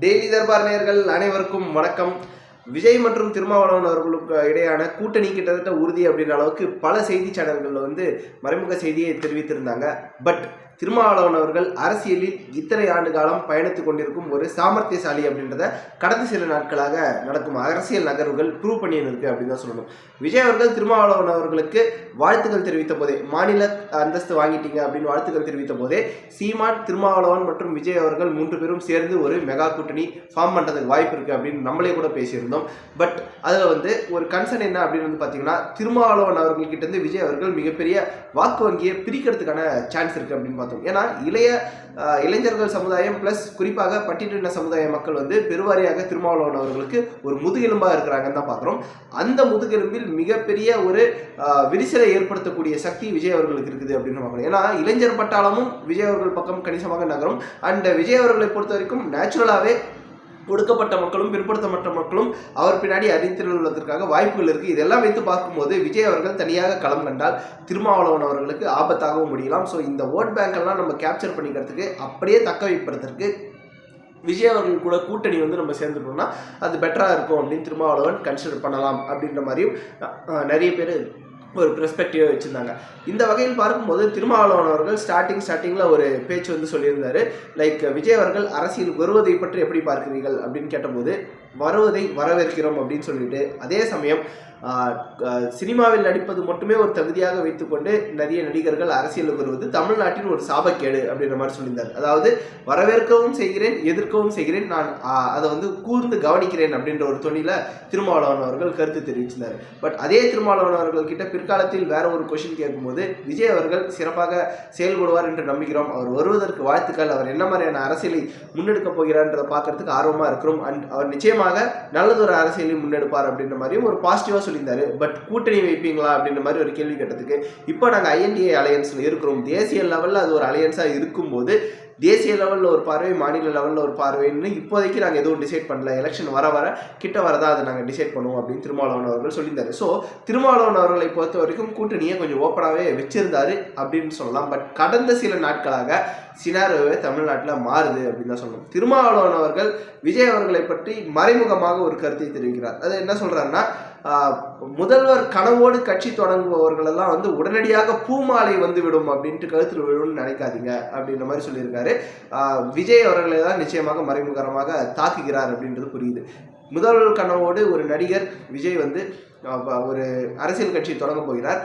Daily Darbar நேர்கள் அனைவருக்கும் வணக்கம். விஜய் மற்றும் திருமாவளவன் அவர்களுக்கு இடையான கூட்டணி கிட்டத்தட்ட உறுதி அப்படின்ற அளவுக்கு பல செய்தி சேனல்களில் வந்து மறைமுக செய்தியை தெரிவித்திருந்தாங்க. பட் திருமாவளவன் அவர்கள் அரசியலில் இத்தனை ஆண்டு காலம் பயணித்துக் கொண்டிருக்கும் ஒரு சாமர்த்தியசாலி அப்படின்றத கடந்த சில நாட்களாக நடக்கும் அரசியல் நகர்வுகள் ப்ரூவ் பண்ணியிருக்கு அப்படின்னு தான் சொல்லணும். விஜய் அவர்கள் திருமாவளவன் அவர்களுக்கு வாழ்த்துக்கள் தெரிவித்த போதே மாநில அந்தஸ்து வாங்கிட்டீங்க அப்படின்னு வாழ்த்துக்கள் தெரிவித்த போதே சீமான் திருமாவளவன் மற்றும் விஜய் அவர்கள் மூன்று பேரும் சேர்ந்து ஒரு மெகா கூட்டணி ஃபார்ம் பண்ணுறதுக்கு வாய்ப்பு இருக்குது அப்படின்னு நம்மளே கூட பேசியிருந்தோம். பட் அதில் வந்து ஒரு கன்சர்ன் என்ன அப்படின்னு வந்து பார்த்தீங்கன்னா திருமாவளவன் அவர்கள்கிட்ட இருந்து விஜய் அவர்கள் மிகப்பெரிய வாக்கு வங்கியை பிரிக்கிறதுக்கான சான்ஸ் இருக்குது அப்படின்னு பார்த்தோம். ஏன்னா இளைய இளைஞர்கள் சமுதாயம் ப்ளஸ் குறிப்பாக பட்டியலின சமுதாய மக்கள் வந்து பெருவாரியாக திருமாவளவன் அவர்களுக்கு ஒரு முதுகெலும்பாக இருக்கிறாங்கன்னு தான் பார்க்குறோம். அந்த முதுகெலும்பில் மிகப்பெரிய ஒரு விரிசலை ஏற்படுத்தக்கூடிய சக்தி விஜய் அவர்களுக்கு இருக்குது அப்படின்னு பார்க்கணும் ஏன்னா இளைஞர் பட்டாளமும் விஜய் அவர்கள் பக்கம் கணிசமாக நகரும். அண்ட் விஜய் அவர்களை பொறுத்த வரைக்கும் நேச்சுரலாகவே ஒடுக்கப்பட்ட மக்களும் பிற்படுத்தப்பட்ட மக்களும் அவர் பின்னாடி அறிந்திருவதற்காக வாய்ப்புகள் இருக்குது இதெல்லாம் வைத்து பார்க்கும்போது விஜய் அவர்கள் தனியாக களம் கண்டால் திருமாவளவன் அவர்களுக்கு ஆபத்தாகவும் முடியலாம். ஸோ இந்த ஓட் பேங்க் நம்ம கேப்சர் பண்ணிக்கிறதுக்கு அப்படியே தக்க வைப்பதற்கு விஜய் அவர்கள் கூட கூட்டணி வந்து நம்ம சேர்ந்துட்டோம்னா அது பெட்டராக இருக்கும் அப்படின்னு திருமாவளவன் கன்சிடர் பண்ணலாம் அப்படின்ற மாதிரியும் நிறைய பேர் ஒரு பெர்ஸ்பெக்டிவாக வச்சுருந்தாங்க. இந்த வகையில் பார்க்கும்போது திருமாவளவன் அவர்கள் ஸ்டார்டிங் ஸ்டார்டிங்கில் ஒரு பேச்சு வந்து சொல்லியிருந்தார். லைக் விஜய் அவர்கள் அரசியல் வருவதை பற்றி எப்படி பார்க்கிறீர்கள் அப்படின்னு கேட்டபோது வருவதை வரவேற்கிறோம் அப்படின்னு சொல்லிட்டு அதே சமயம் சினிமாவில் நடிப்பது மட்டுமே ஒரு தகுதியாக வைத்துக்கொண்டு நிறைய நடிகர்கள் அரசியலுக்கு வருவது தமிழ்நாட்டின் ஒரு சாபக்கேடு அப்படின்ற மாதிரி சொல்லியிருந்தார். அதாவது வரவேற்கவும் செய்கிறேன் எதிர்க்கவும் செய்கிறேன் நான் அதை வந்து கூர்ந்து கவனிக்கிறேன் அப்படின்ற ஒரு தொழில திருமாவளவன் அவர்கள் கருத்து தெரிவிச்சிருந்தார். பட் அதே திருமாவளவன் அவர்கள் கிட்ட பிற்காலத்தில் வேற ஒரு கொஷின் கேட்கும்போது விஜய் அவர்கள் சிறப்பாக செயல்படுவார் என்று நம்புகிறோம். அவர் வருவதற்கு வாழ்த்துக்கள். அவர் என்ன மாதிரியான அரசியலை முன்னெடுக்க போகிறார்ன்றதை பார்க்கறதுக்கு ஆர்வமாக இருக்கிறோம். அண்ட் அவர் நிச்சயமாக நல்லதொரு அரசியலையும் முன்னெடுப்பார் அப்படின்ற மாதிரியும் ஒரு பாசிட்டிவாக சொல்லியிருந்தாரு. பட் கூட்டணி வைப்பீங்களா அப்படின்ற மாதிரி ஒரு கேள்வி கேட்டதுக்கு இப்போ நாங்கள் ஐஎன்டிஏ அலையன்ஸில் இருக்கிறோம். தேசிய லெவலில் அது ஒரு அலையன்ஸாக இருக்கும்போது தேசிய லெவலில் ஒரு பார்வை மாநில லெவலில் ஒரு பார்வைன்னு இப்போதைக்கு நாங்கள் எதுவும் டிசைட் பண்ணல. எலெக்ஷன் வர வர கிட்ட வரதா அதை நாங்கள் டிசைட் பண்ணுவோம் அப்படின்னு திருமாவளவன் அவர்கள் சொல்லியிருந்தாரு. ஸோ திருமாவளவன் அவர்களை பொறுத்த வரைக்கும் கூட்டணியை கொஞ்சம் ஓப்பனாகவே வச்சிருந்தாரு அப்படின்னு சொல்லலாம். பட் கடந்த சில நாட்களாக சினாரோவே தமிழ்நாட்டில் மாறுது அப்படின்னு தான் சொல்லணும். திருமாவளவன் அவர்கள் விஜய் அவர்களை பற்றி மறைமுகமாக ஒரு கருத்தை தெரிவிக்கிறார். அது என்ன சொல்கிறாருன்னா முதல்வர் கனவோடு கட்சி தொடங்குபவர்களெல்லாம் வந்து உடனடியாக பூமாலை வந்து விடும் அப்படின்ட்டு கழுத்தில் விழும்னு நினைக்காதீங்க அப்படின்ற மாதிரி சொல்லியிருக்காரு. விஜய் அவர்களை தான் நிச்சயமாக மறைமுகரமாக தாக்குகிறார் அப்படின்றது புரியுது. முதல்வர் கனவோடு ஒரு நடிகர் விஜய் வந்து ஒரு அரசியல் கட்சி தொடங்க போகிறார்.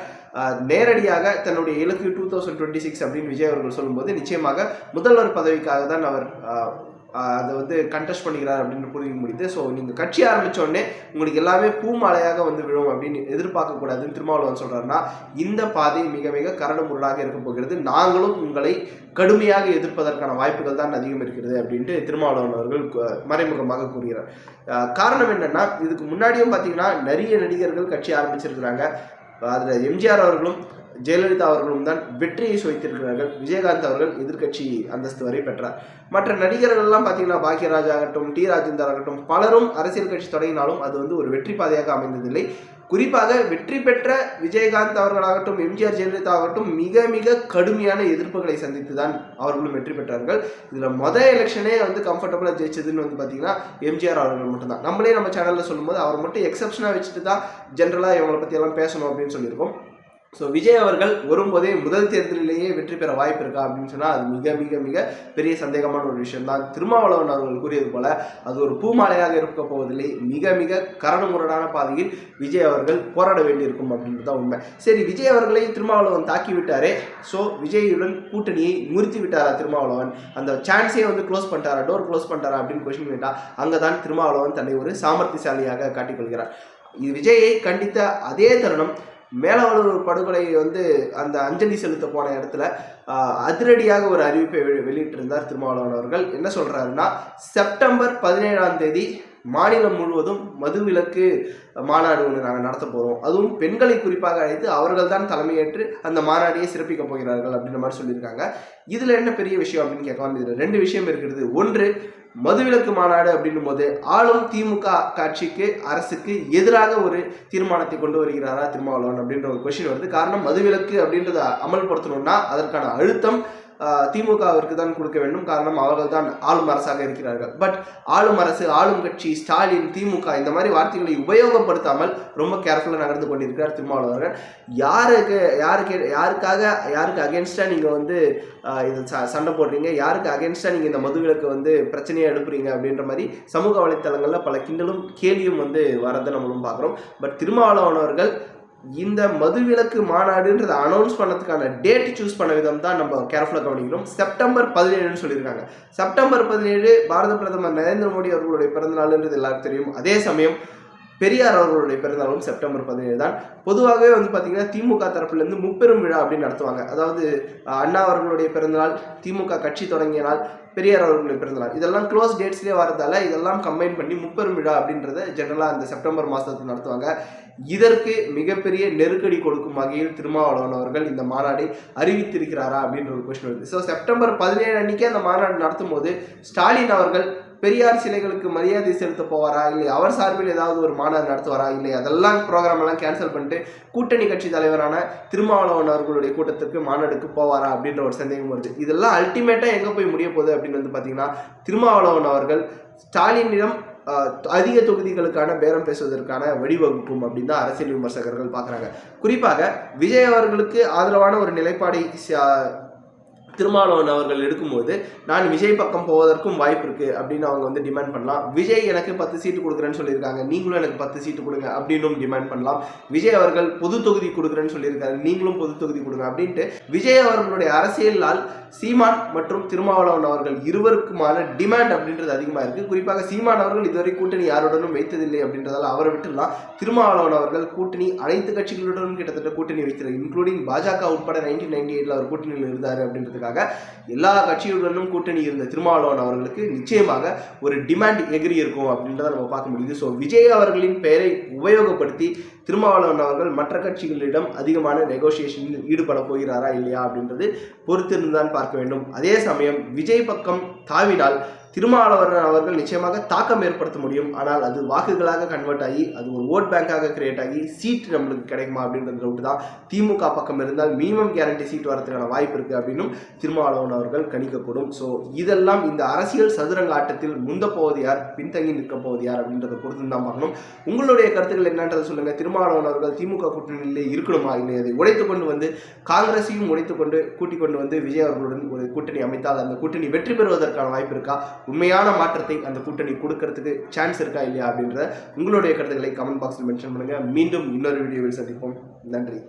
நேரடியாக தன்னுடைய இலக்கு டூ தௌசண்ட் டுவெண்ட்டி சிக்ஸ் அப்படின்னு விஜய் அவர்கள் சொல்லும்போது நிச்சயமாக முதல்வர் பதவிக்காக தான் அவர் அதை வந்து கண்டெஸ்ட் பண்ணிக்கிறார் அப்படின்னு புரிய முடியுது ஸோ நீங்கள் கட்சி ஆரம்பித்தோடனே உங்களுக்கு எல்லாமே பூமாலையாக வந்து விழும் அப்படின்னு எதிர்பார்க்கக்கூடாதுன்னு திருமாவளவன் சொல்கிறாருன்னா இந்த பாதை மிக மிக கரடு முரடாக இருக்க போகிறது. நாங்களும் உங்களை கடுமையாக எதிர்ப்பதற்கான வாய்ப்புகள் தான் அதிகம் இருக்கிறது அப்படின்ட்டு திருமாவளவன் அவர்கள் மறைமுகமாக கூறுகிறார். காரணம் என்னென்னா இதுக்கு முன்னாடியும் பார்த்தீங்கன்னா நிறைய நடிகர்கள் கட்சி ஆரம்பிச்சிருக்கிறாங்க. அதில் எம்ஜிஆர் அவர்களும் ஜெயலலிதா அவர்களும் தான் வெற்றியை சுவைத்திருக்கிறார்கள். விஜயகாந்த் அவர்கள் எதிர்க்கட்சி அந்தஸ்து வரை பெற்றார். மற்ற நடிகர்கள் எல்லாம் பார்த்தீங்கன்னா பாக்யராஜ் ஆகட்டும் டி ராஜேந்தர் ஆகட்டும் பலரும் அரசியல் கட்சி தொடங்கினாலும் அது வந்து ஒரு வெற்றி பாதையாக அமைந்ததில்லை. குறிப்பாக வெற்றி பெற்ற விஜயகாந்த் அவர்களாகட்டும் எம்ஜிஆர் ஜெயலலிதா ஆகட்டும் மிக மிக கடுமையான எதிர்ப்புகளை சந்தித்து தான் அவர்களும் வெற்றி பெற்றார்கள். இதில் மொதல் எலெக்ஷனே வந்து கம்ஃபர்டபுளாக ஜெயிச்சதுன்னு வந்து பார்த்தீங்கன்னா எம்ஜிஆர் அவர்கள் மட்டும்தான். நம்மளே நம்ம சேனலில் சொல்லும்போது அவர் மட்டும் எக்ஸப்ஷனாக வச்சுட்டு தான் ஜென்ரலாக இவங்களை பற்றியெல்லாம் பேசணும் அப்படின்னு சொல்லியிருக்கோம். ஸோ விஜய் அவர்கள் வரும்போதே முதல் தேர்தலிலேயே வெற்றி பெற வாய்ப்பு இருக்கா அப்படின்னு சொன்னால் அது மிக மிக மிக பெரிய சந்தேகமான ஒரு விஷயம் தான் திருமாவளவன் அவர்கள் கூறியது போல அது ஒரு பூமாலையாக இருக்க போவதில்லை. மிக மிக கரணமுரடான பாதையில் விஜய் அவர்கள் போராட வேண்டியிருக்கும் அப்படின்றது தான் உண்மை. சரி விஜய் அவர்களை திருமாவளவன் தாக்கி விட்டாரே ஸோ விஜயுடன் கூட்டணியை நிறுத்தி விட்டாரா திருமாவளவன்? அந்த சான்ஸே வந்து க்ளோஸ் பண்ணிட்டாரா? டோர் க்ளோஸ் பண்ணிட்டாரா அப்படின்னு கொஸ்டின் கேட்டால் அங்கே தான் திருமாவளவன் தன்னை ஒரு சாமர்த்தியசாலியாக காட்டிக்கொள்கிறார். இது விஜயை கண்டித்த அதே தருணம் மேலவலூர் படுகொலை வந்து அந்த அஞ்சலி செலுத்த போன இடத்துல அதிரடியாக ஒரு அறிவிப்பை வெளியிட்டிருந்தார் திருமாவளவன் அவர்கள். என்ன சொல்றாருன்னா செப்டம்பர் பதினேழாம் தேதி மாநிலம் முழுவதும் மதுவிலக்கு மாநாடு ஒன்று நாங்கள் நடத்த போகிறோம் அதுவும் பெண்களை குறிப்பாக அழைத்து அவர்கள் தான் தலைமையேற்று அந்த மாநாட்டையே சிறப்பிக்க போகிறார்கள் அப்படின்ற மாதிரி சொல்லியிருக்காங்க. இதில் என்ன பெரிய விஷயம் அப்படின்னு கேட்கலாம். இதில் ரெண்டு விஷயம் இருக்கிறது. ஒன்று மதுவிலக்கு மாநாடு அப்படின்னும் போது ஆளும் திமுக காட்சிக்கு அரசுக்கு எதிராக ஒரு தீர்மானத்தை கொண்டு வருகிறாரா திருமாவளவன் அப்படின்ற ஒரு கொஷின் வருது. காரணம் மதுவிலக்கு அப்படின்றத அமல்படுத்தணும்னா அதற்கான அழுத்தம் திமுகவிற்கு தான் கொடுக்க வேண்டும். காரணம் அவர்கள் தான் ஆளும் அரசாக இருக்கிறார்கள். பட் ஆளும் அரசு ஆளும் கட்சி ஸ்டாலின் திமுக இந்த மாதிரி வார்த்தைகளை உபயோகப்படுத்தாமல் ரொம்ப கேர்ஃபுல்லாக நடந்து கொண்டிருக்கிறார் திருமாவளவர்கள். யாருக்கு யாருக்கு யாருக்காக யாருக்கு அகேன்ஸ்டாக நீங்கள் வந்து இது ச- சண்டை போடுறீங்க? யாருக்கு அகேன்ஸ்டாக நீங்கள் இந்த மதுவிலக்கு வந்து பிரச்சனையை எழுப்புறீங்க? அப்படின்ற மாதிரி சமூக வலைத்தளங்களில் பல கிண்டலும் கேலியும் வந்து வரதை நம்மளும் பார்க்குறோம். பட் திருமாவளவன் அவர்கள் இந்த மதுவிலக்கு மாநாடுன்றதை அனௌன்ஸ் பண்ணதுக்கான டேட் சூஸ் பண்ண விதம் தான் நம்ம கேர்ஃபுல்லாக கவனிக்கிறோம் செப்டம்பர் பதினேழுன்னு சொல்லியிருக்காங்க. செப்டம்பர் பதினேழு பாரத பிரதமர் நரேந்திர மோடி அவர்களுடைய பிறந்தநாள்ன்றது எல்லாருக்கும் தெரியும். அதே சமயம் பெரியார் அவர்களுடைய பிறந்தநாளும் செப்டம்பர் பதினேழு தான் பொதுவாகவே வந்து பார்த்தீங்கன்னா திமுக தரப்புலேருந்து முப்பெரும் விழா அப்படின்னு நடத்துவாங்க. அதாவது அண்ணா அவர்களுடைய பிறந்தநாள் திமுக கட்சி தொடங்கிய நாள் பெரியார் அவர்களுடைய பிறந்தநாள். இதெல்லாம் க்ளோஸ் டேட்ஸ்லேயே வரதால இதெல்லாம் கம்பைன் பண்ணி முப்பெரும் விழா அப்படின்றத ஜென்ரலாக அந்த செப்டம்பர் மாதத்தில் நடத்துவாங்க. இதற்கு மிகப்பெரிய நெருக்கடி கொடுக்கும் வகையில் திருமாவளவன் அவர்கள் இந்த மாநாடை அறிவித்திருக்கிறாரா அப்படின்ற ஒரு கொஸ்டின் வருது. ஸோ செப்டம்பர் பதினேழு அன்னைக்கே அந்த மாநாடு நடத்தும் போது ஸ்டாலின் அவர்கள் பெரியார் சிலைகளுக்கு மரியாதை செலுத்த போவாரா இல்லை அவர் சார்பில் ஏதாவது ஒரு மாநாடு நடத்துவாரா இல்லை அதெல்லாம் ப்ரோக்ராம் எல்லாம் கேன்சல் பண்ணிட்டு கூட்டணி கட்சி தலைவரான திருமாவளவன் அவர்களுடைய கூட்டத்துக்கு மாநாடுக்கு போவாரா அப்படின்ற ஒரு சந்தேகம் வருது. இதெல்லாம் அல்டிமேட்டாக எங்கே போய் முடிய போகுது அப்படின்னு வந்து பார்த்தீங்கன்னா திருமாவளவன் அவர்கள் ஸ்டாலினிடம் அதிக தொகுதிகளுக்கான பேரம் பேசுவதற்கான வழிவகுக்கும் அப்படின்னு தான் அரசியல் விமர்சகர்கள் பார்க்குறாங்க குறிப்பாக விஜய் அவர்களுக்கு ஆதரவான ஒரு நிலைப்பாடை திருமாவளவன் அவர்கள் எடுக்கும்போது நான் விஜய் பக்கம் போவதற்கும் வாய்ப்பு இருக்கு அப்படின்னு அவங்க வந்து டிமாண்ட் பண்ணலாம். விஜய் எனக்கு பத்து சீட்டு கொடுக்குறேன்னு சொல்லியிருக்காங்க. நீங்களும் எனக்கு பத்து சீட்டு கொடுங்க அப்படின்னும் டிமாண்ட் பண்ணலாம். விஜய் அவர்கள் பொது தொகுதி கொடுக்குறேன்னு சொல்லியிருக்காரு. நீங்களும் பொது தொகுதி கொடுங்க அப்படின்ட்டு விஜய் அவர்களுடைய அரசியலால் சீமான் மற்றும் திருமாவளவன் அவர்கள் இருவருக்குமான டிமாண்ட் அப்படின்றது அதிகமாக இருக்கு. குறிப்பாக சீமான் அவர்கள் இதுவரை கூட்டணி யாருடனும் வைத்ததில்லை அப்படின்றதால அவரை விட்டுலாம் திருமாவளவன் அவர்கள் கூட்டணி அனைத்து கட்சிகளுடனும் கிட்டத்தட்ட கூட்டணி வைக்கிறார் இன்க்ளூடிங் பாஜக உட்பட நைன்டீன் நைன்டி எயிட்ல அவர் கூட்டணியில் இருந்தார் அப்படின்றதுக்காக எல்லா கட்சியுடனும் கூட்டணி இருந்த திருமாவளவன் அவர்களுக்கு நிச்சயமாக ஒரு டிமாண்ட் எகிரி இருக்கும் அப்படின்றத நம்ம பார்க்க முடியுது. ஸோ விஜய் அவர்களின் பெயரை உபயோகப்படுத்தி திருமாவளவன் அவர்கள் மற்ற கட்சிகளிடம் அதிகமான நெகோசியேஷனில் ஈடுபட போகிறாரா இல்லையா அப்படின்றது பொறுத்திருந்தான் பார்க்க வேண்டும். அதே சமயம் விஜய் பக்கம் தாவினால் திருமாவளவன் அவர்கள் நிச்சயமாக தாக்கம் ஏற்படுத்த முடியும். ஆனால் அது வாக்குகளாக கன்வெர்ட் ஆகி அது ஒரு ஓட் பேங்காக கிரியேட் ஆகி சீட் நம்மளுக்கு கிடைக்குமா அப்படின்ற டவுட் தான். திமுக பக்கம் இருந்தால் மினிமம் கேரண்டி சீட் வரதுக்கான வாய்ப்பு இருக்குது அப்படின்னும் திருமாவளவன் அவர்கள் கணிக்கக்கூடும். ஸோ இதெல்லாம் இந்த அரசியல் சதுரங்க ஆட்டத்தில் முந்த போவது யார் பின்தங்கி நிற்க போவது யார் அப்படின்றத பொறுத்து தான் பார்க்கணும். உங்களுடைய கருத்துக்கள் என்னன்றதை சொல்லுங்கள் திருமாவளவன் அவர்கள் திமுக கூட்டணியிலே இருக்கணுமா இல்லை அதை உடைத்து கொண்டு வந்து காங்கிரஸையும் உடைத்து கொண்டு கூட்டிக் கொண்டு வந்து விஜய் அவர்களுடன் ஒரு கூட்டணி அமைத்தால் அந்த கூட்டணி வெற்றி பெறுவதற்கான வாய்ப்பு இருக்கா? உண்மையான மாற்றத்தை அந்த கூட்டணி கொடுக்கறதுக்கு சான்ஸ் இருக்கா இல்லையா அப்படின்ற உங்களுடைய கருத்துக்களை கமெண்ட் பாக்ஸில் மென்ஷன் பண்ணுங்க. மீண்டும் இன்னொரு வீடியோவில் சந்திப்போம். நன்றி.